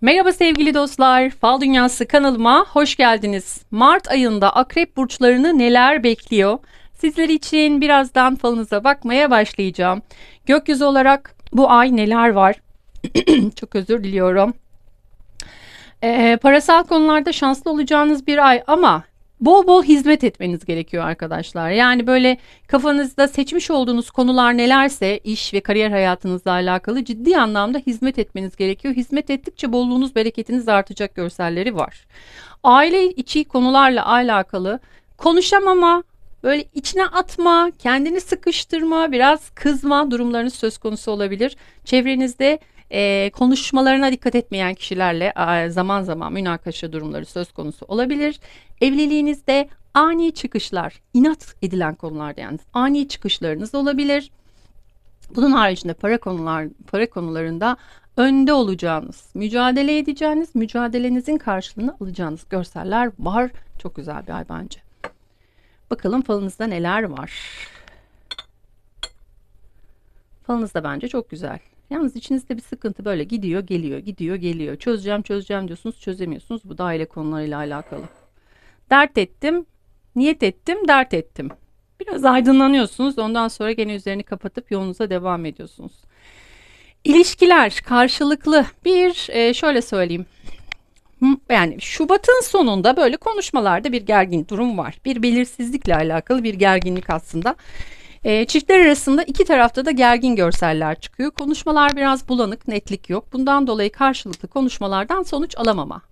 Merhaba sevgili dostlar. Fal Dünyası kanalıma hoş geldiniz. Mart ayında akrep burçlarını neler bekliyor? Sizler için birazdan falınıza bakmaya başlayacağım. Gökyüzü olarak bu ay neler var? Çok özür diliyorum. Ee, parasal konularda şanslı olacağınız bir ay ama bol bol hizmet etmeniz gerekiyor arkadaşlar. Yani böyle kafanızda seçmiş olduğunuz konular nelerse iş ve kariyer hayatınızla alakalı ciddi anlamda hizmet etmeniz gerekiyor. Hizmet ettikçe bolluğunuz, bereketiniz artacak görselleri var. Aile içi konularla alakalı konuşamama, böyle içine atma, kendini sıkıştırma, biraz kızma durumlarınız söz konusu olabilir. Çevrenizde e, konuşmalarına dikkat etmeyen kişilerle zaman zaman münakaşa durumları söz konusu olabilir. Evliliğinizde ani çıkışlar, inat edilen konularda yani ani çıkışlarınız olabilir. Bunun haricinde para konular para konularında önde olacağınız, mücadele edeceğiniz, mücadelenizin karşılığını alacağınız görseller var. Çok güzel bir ay bence. Bakalım falınızda neler var. Falınız da bence çok güzel. Yalnız içinizde bir sıkıntı böyle gidiyor, geliyor, gidiyor, geliyor. Çözeceğim, çözeceğim diyorsunuz, çözemiyorsunuz. Bu da aile konularıyla alakalı. Dert ettim, niyet ettim, dert ettim. Biraz aydınlanıyorsunuz. Ondan sonra gene üzerini kapatıp yolunuza devam ediyorsunuz. İlişkiler karşılıklı bir e, şöyle söyleyeyim. Yani Şubat'ın sonunda böyle konuşmalarda bir gergin durum var. Bir belirsizlikle alakalı bir gerginlik aslında. E, çiftler arasında iki tarafta da gergin görseller çıkıyor. Konuşmalar biraz bulanık, netlik yok. Bundan dolayı karşılıklı konuşmalardan sonuç alamama.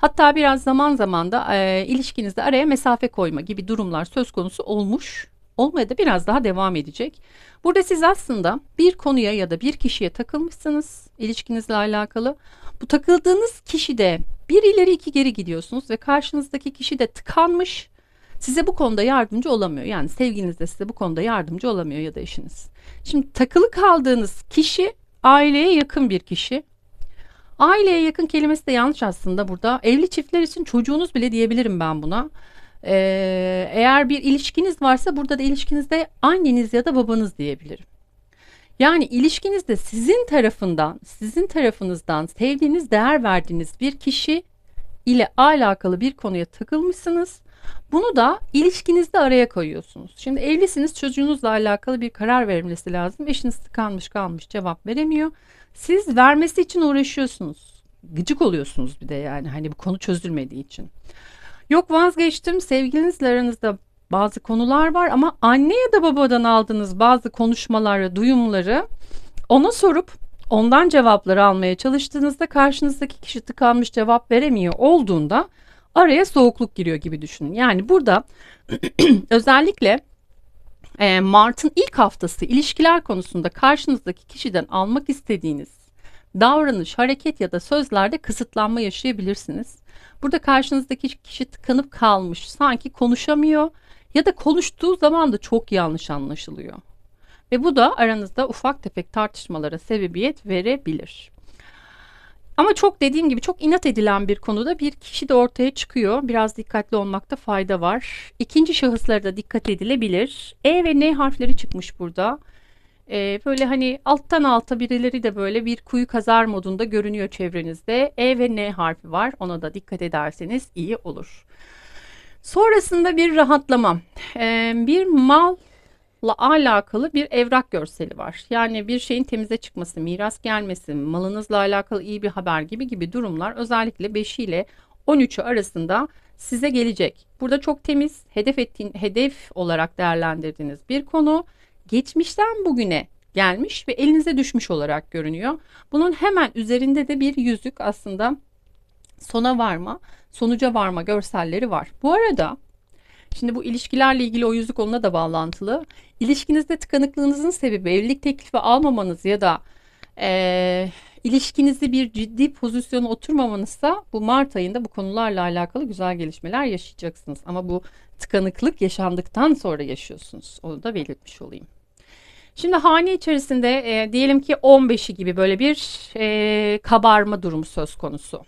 Hatta biraz zaman zaman da e, ilişkinizde araya mesafe koyma gibi durumlar söz konusu olmuş. Olmaya da biraz daha devam edecek. Burada siz aslında bir konuya ya da bir kişiye takılmışsınız ilişkinizle alakalı. Bu takıldığınız kişi de bir ileri iki geri gidiyorsunuz ve karşınızdaki kişi de tıkanmış size bu konuda yardımcı olamıyor. Yani sevgiliniz de size bu konuda yardımcı olamıyor ya da eşiniz. Şimdi takılı kaldığınız kişi aileye yakın bir kişi. Aileye yakın kelimesi de yanlış aslında burada. Evli çiftler için çocuğunuz bile diyebilirim ben buna. Ee, eğer bir ilişkiniz varsa burada da ilişkinizde anneniz ya da babanız diyebilirim. Yani ilişkinizde sizin tarafından, sizin tarafınızdan sevdiğiniz, değer verdiğiniz bir kişi ile alakalı bir konuya takılmışsınız bunu da ilişkinizde araya koyuyorsunuz. Şimdi evlisiniz çocuğunuzla alakalı bir karar verilmesi lazım. Eşiniz tıkanmış kalmış cevap veremiyor. Siz vermesi için uğraşıyorsunuz. Gıcık oluyorsunuz bir de yani hani bu konu çözülmediği için. Yok vazgeçtim sevgilinizle aranızda bazı konular var ama anne ya da babadan aldığınız bazı konuşmaları, duyumları ona sorup ondan cevapları almaya çalıştığınızda karşınızdaki kişi tıkanmış cevap veremiyor olduğunda araya soğukluk giriyor gibi düşünün. Yani burada özellikle e, Mart'ın ilk haftası ilişkiler konusunda karşınızdaki kişiden almak istediğiniz davranış, hareket ya da sözlerde kısıtlanma yaşayabilirsiniz. Burada karşınızdaki kişi tıkanıp kalmış, sanki konuşamıyor ya da konuştuğu zaman da çok yanlış anlaşılıyor. Ve bu da aranızda ufak tefek tartışmalara sebebiyet verebilir. Ama çok dediğim gibi çok inat edilen bir konuda bir kişi de ortaya çıkıyor. Biraz dikkatli olmakta fayda var. İkinci şahıslara da dikkat edilebilir. E ve N harfleri çıkmış burada. Ee, böyle hani alttan alta birileri de böyle bir kuyu kazar modunda görünüyor çevrenizde. E ve N harfi var. Ona da dikkat ederseniz iyi olur. Sonrasında bir rahatlama. Ee, bir mal alakalı bir evrak görseli var. Yani bir şeyin temize çıkması, miras gelmesi, malınızla alakalı iyi bir haber gibi gibi durumlar özellikle 5 ile 13'ü arasında size gelecek. Burada çok temiz, hedef ettiğin hedef olarak değerlendirdiğiniz bir konu geçmişten bugüne gelmiş ve elinize düşmüş olarak görünüyor. Bunun hemen üzerinde de bir yüzük aslında sona varma, sonuca varma görselleri var. Bu arada Şimdi bu ilişkilerle ilgili o yüzük onunla da bağlantılı. İlişkinizde tıkanıklığınızın sebebi evlilik teklifi almamanız ya da e, ilişkinizi bir ciddi pozisyona oturmamanızsa bu Mart ayında bu konularla alakalı güzel gelişmeler yaşayacaksınız. Ama bu tıkanıklık yaşandıktan sonra yaşıyorsunuz. Onu da belirtmiş olayım. Şimdi hane içerisinde e, diyelim ki 15'i gibi böyle bir e, kabarma durumu söz konusu.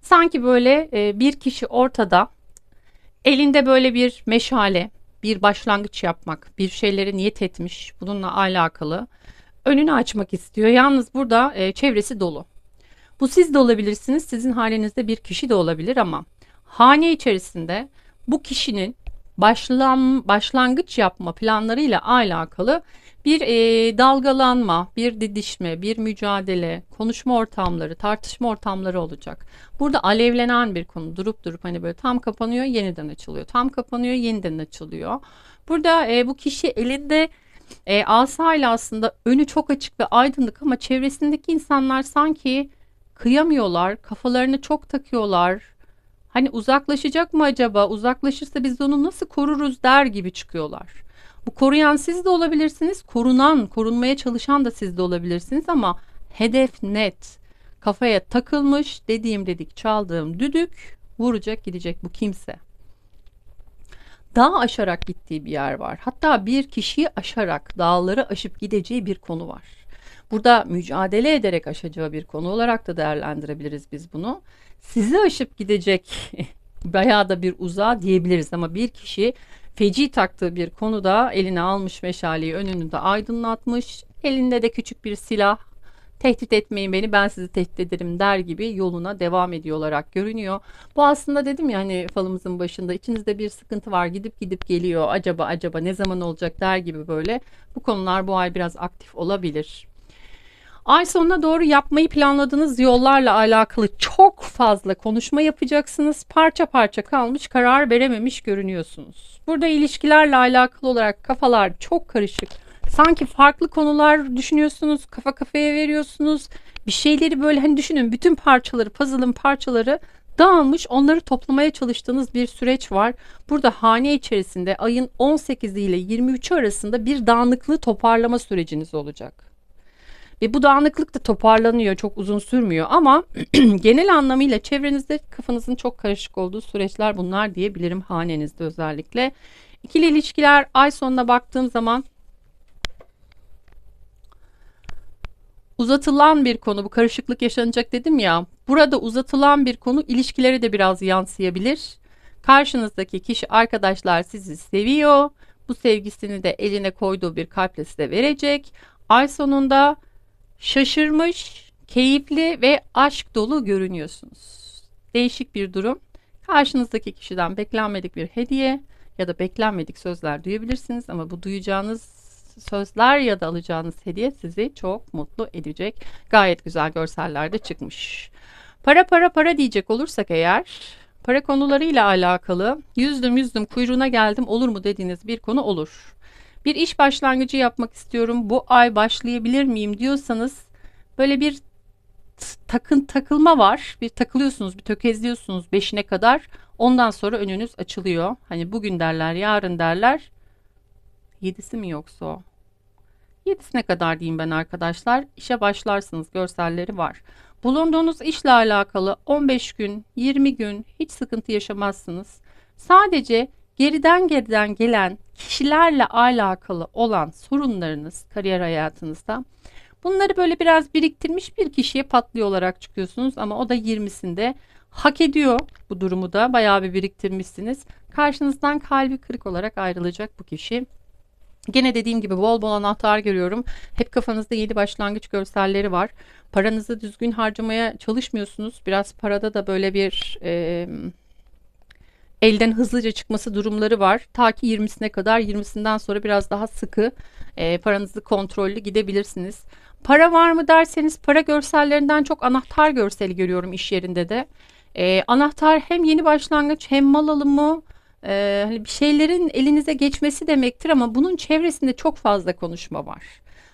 Sanki böyle e, bir kişi ortada Elinde böyle bir meşale, bir başlangıç yapmak, bir şeylere niyet etmiş, bununla alakalı önünü açmak istiyor. Yalnız burada e, çevresi dolu. Bu siz de olabilirsiniz. Sizin halinizde bir kişi de olabilir ama hane içerisinde bu kişinin başlan, başlangıç yapma planlarıyla alakalı bir e, dalgalanma, bir didişme, bir mücadele, konuşma ortamları, tartışma ortamları olacak. Burada alevlenen bir konu durup durup hani böyle tam kapanıyor yeniden açılıyor. Tam kapanıyor yeniden açılıyor. Burada e, bu kişi elinde e, asayla aslında önü çok açık ve aydınlık ama çevresindeki insanlar sanki kıyamıyorlar, kafalarını çok takıyorlar. Hani uzaklaşacak mı acaba? Uzaklaşırsa biz onu nasıl koruruz der gibi çıkıyorlar. Bu koruyan siz de olabilirsiniz. Korunan, korunmaya çalışan da siz de olabilirsiniz ama hedef net. Kafaya takılmış dediğim dedik çaldığım düdük vuracak gidecek bu kimse. Dağ aşarak gittiği bir yer var. Hatta bir kişiyi aşarak dağları aşıp gideceği bir konu var. Burada mücadele ederek aşacağı bir konu olarak da değerlendirebiliriz biz bunu. Sizi aşıp gidecek bayağı da bir uzağa diyebiliriz ama bir kişi feci taktığı bir konuda eline almış meşaleyi önünde aydınlatmış. Elinde de küçük bir silah tehdit etmeyin beni ben sizi tehdit ederim der gibi yoluna devam ediyor olarak görünüyor. Bu aslında dedim ya hani falımızın başında içinizde bir sıkıntı var gidip gidip geliyor acaba acaba ne zaman olacak der gibi böyle bu konular bu ay biraz aktif olabilir. Ay sonuna doğru yapmayı planladığınız yollarla alakalı çok fazla konuşma yapacaksınız. Parça parça kalmış, karar verememiş görünüyorsunuz. Burada ilişkilerle alakalı olarak kafalar çok karışık. Sanki farklı konular düşünüyorsunuz, kafa kafaya veriyorsunuz. Bir şeyleri böyle hani düşünün bütün parçaları, puzzle'ın parçaları dağılmış onları toplamaya çalıştığınız bir süreç var. Burada hane içerisinde ayın 18 ile 23 arasında bir dağınıklığı toparlama süreciniz olacak. Ve bu dağınıklık da toparlanıyor çok uzun sürmüyor ama genel anlamıyla çevrenizde kafanızın çok karışık olduğu süreçler bunlar diyebilirim hanenizde özellikle. İkili ilişkiler ay sonuna baktığım zaman uzatılan bir konu bu karışıklık yaşanacak dedim ya burada uzatılan bir konu ilişkilere de biraz yansıyabilir. Karşınızdaki kişi arkadaşlar sizi seviyor. Bu sevgisini de eline koyduğu bir kalple size verecek. Ay sonunda şaşırmış, keyifli ve aşk dolu görünüyorsunuz. Değişik bir durum. Karşınızdaki kişiden beklenmedik bir hediye ya da beklenmedik sözler duyabilirsiniz ama bu duyacağınız sözler ya da alacağınız hediye sizi çok mutlu edecek. Gayet güzel görseller de çıkmış. Para para para diyecek olursak eğer para konularıyla alakalı yüzdüm yüzdüm kuyruğuna geldim olur mu dediğiniz bir konu olur. Bir iş başlangıcı yapmak istiyorum. Bu ay başlayabilir miyim diyorsanız böyle bir takın takılma var. Bir takılıyorsunuz, bir tökezliyorsunuz beşine kadar. Ondan sonra önünüz açılıyor. Hani bugün derler, yarın derler. Yedisi mi yoksa o? Yedisine kadar diyeyim ben arkadaşlar. İşe başlarsınız görselleri var. Bulunduğunuz işle alakalı 15 gün, 20 gün hiç sıkıntı yaşamazsınız. Sadece geriden geriden gelen kişilerle alakalı olan sorunlarınız kariyer hayatınızda bunları böyle biraz biriktirmiş bir kişiye patlıyor olarak çıkıyorsunuz ama o da 20'sinde hak ediyor bu durumu da bayağı bir biriktirmişsiniz. Karşınızdan kalbi kırık olarak ayrılacak bu kişi. Gene dediğim gibi bol bol anahtar görüyorum. Hep kafanızda yeni başlangıç görselleri var. Paranızı düzgün harcamaya çalışmıyorsunuz. Biraz parada da böyle bir e, elden hızlıca çıkması durumları var. Ta ki 20'sine kadar 20'sinden sonra biraz daha sıkı e, paranızı kontrollü gidebilirsiniz. Para var mı derseniz para görsellerinden çok anahtar görseli görüyorum iş yerinde de. E, anahtar hem yeni başlangıç hem mal alımı e, hani bir şeylerin elinize geçmesi demektir ama bunun çevresinde çok fazla konuşma var.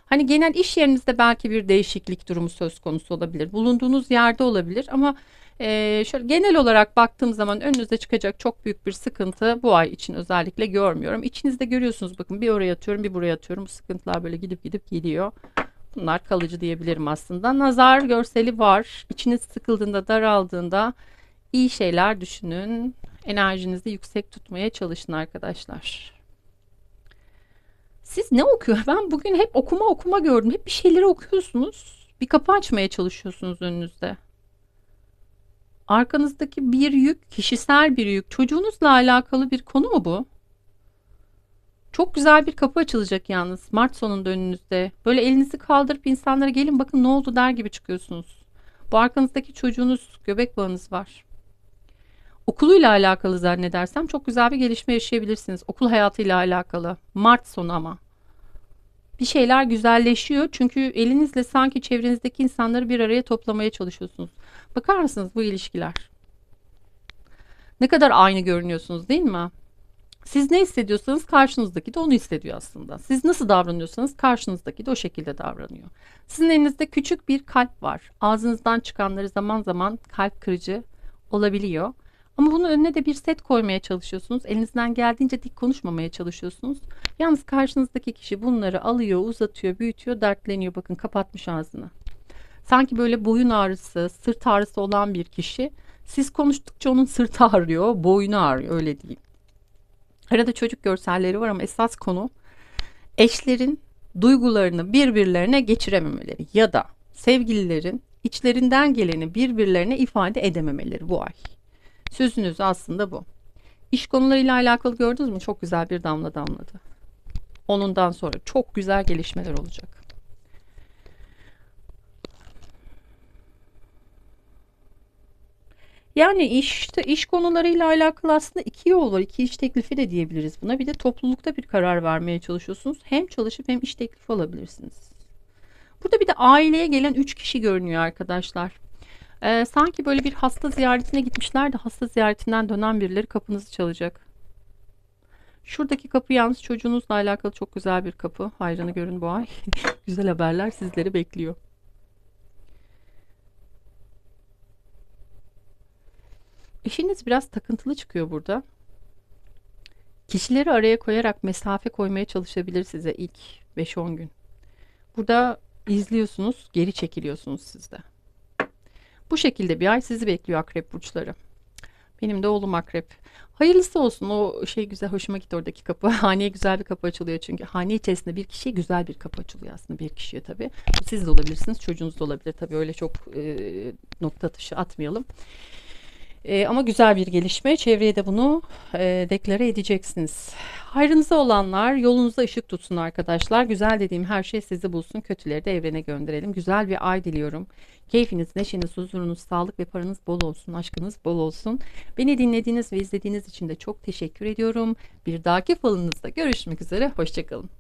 Hani genel iş yerinizde belki bir değişiklik durumu söz konusu olabilir. Bulunduğunuz yerde olabilir ama ee, şöyle genel olarak baktığım zaman önünüze çıkacak çok büyük bir sıkıntı bu ay için özellikle görmüyorum. İçinizde görüyorsunuz bakın bir oraya atıyorum bir buraya atıyorum. Bu sıkıntılar böyle gidip gidip geliyor. Bunlar kalıcı diyebilirim aslında. Nazar görseli var. İçiniz sıkıldığında, daraldığında iyi şeyler düşünün. Enerjinizi yüksek tutmaya çalışın arkadaşlar. Siz ne okuyor? Ben bugün hep okuma okuma gördüm. Hep bir şeyleri okuyorsunuz. Bir kapı açmaya çalışıyorsunuz önünüzde. Arkanızdaki bir yük, kişisel bir yük, çocuğunuzla alakalı bir konu mu bu? Çok güzel bir kapı açılacak yalnız Mart sonunda önünüzde. Böyle elinizi kaldırıp insanlara gelin bakın ne oldu der gibi çıkıyorsunuz. Bu arkanızdaki çocuğunuz, göbek bağınız var. Okuluyla alakalı zannedersem çok güzel bir gelişme yaşayabilirsiniz. Okul hayatıyla alakalı. Mart sonu ama. Bir şeyler güzelleşiyor çünkü elinizle sanki çevrenizdeki insanları bir araya toplamaya çalışıyorsunuz. Bakar mısınız bu ilişkiler? Ne kadar aynı görünüyorsunuz değil mi? Siz ne hissediyorsanız karşınızdaki de onu hissediyor aslında. Siz nasıl davranıyorsanız karşınızdaki de o şekilde davranıyor. Sizin elinizde küçük bir kalp var. Ağzınızdan çıkanları zaman zaman kalp kırıcı olabiliyor. Ama bunun önüne de bir set koymaya çalışıyorsunuz. Elinizden geldiğince dik konuşmamaya çalışıyorsunuz. Yalnız karşınızdaki kişi bunları alıyor, uzatıyor, büyütüyor, dertleniyor. Bakın kapatmış ağzını. Sanki böyle boyun ağrısı, sırt ağrısı olan bir kişi. Siz konuştukça onun sırtı ağrıyor, boynu ağrıyor öyle diyeyim. Arada çocuk görselleri var ama esas konu eşlerin duygularını birbirlerine geçirememeleri ya da sevgililerin içlerinden geleni birbirlerine ifade edememeleri bu ay. Sözünüz aslında bu. İş konularıyla alakalı gördünüz mü? Çok güzel bir damla damladı. Onundan sonra çok güzel gelişmeler olacak. Yani işte iş konularıyla alakalı aslında iki yol var. İki iş teklifi de diyebiliriz buna. Bir de toplulukta bir karar vermeye çalışıyorsunuz. Hem çalışıp hem iş teklifi alabilirsiniz. Burada bir de aileye gelen üç kişi görünüyor arkadaşlar. Ee, sanki böyle bir hasta ziyaretine gitmişler de hasta ziyaretinden dönen birileri kapınızı çalacak. Şuradaki kapı yalnız çocuğunuzla alakalı çok güzel bir kapı. Hayrını görün bu ay. güzel haberler sizleri bekliyor. Eşiniz biraz takıntılı çıkıyor burada. Kişileri araya koyarak mesafe koymaya çalışabilir size ilk 5-10 gün. Burada izliyorsunuz, geri çekiliyorsunuz siz de. Bu şekilde bir ay sizi bekliyor akrep burçları. Benim de oğlum akrep. Hayırlısı olsun o şey güzel hoşuma gitti oradaki kapı. Haneye güzel bir kapı açılıyor çünkü. Hane içerisinde bir kişiye güzel bir kapı açılıyor aslında bir kişiye tabii. Siz de olabilirsiniz çocuğunuz da olabilir tabii öyle çok e, nokta atışı atmayalım. E, ama güzel bir gelişme. Çevreye de bunu e, deklare edeceksiniz. Hayrınıza olanlar yolunuzda ışık tutsun arkadaşlar. Güzel dediğim her şey sizi bulsun. Kötüleri de evrene gönderelim. Güzel bir ay diliyorum. Keyfiniz, neşeniz, huzurunuz, sağlık ve paranız bol olsun. Aşkınız bol olsun. Beni dinlediğiniz ve izlediğiniz için de çok teşekkür ediyorum. Bir dahaki falınızda görüşmek üzere. Hoşçakalın.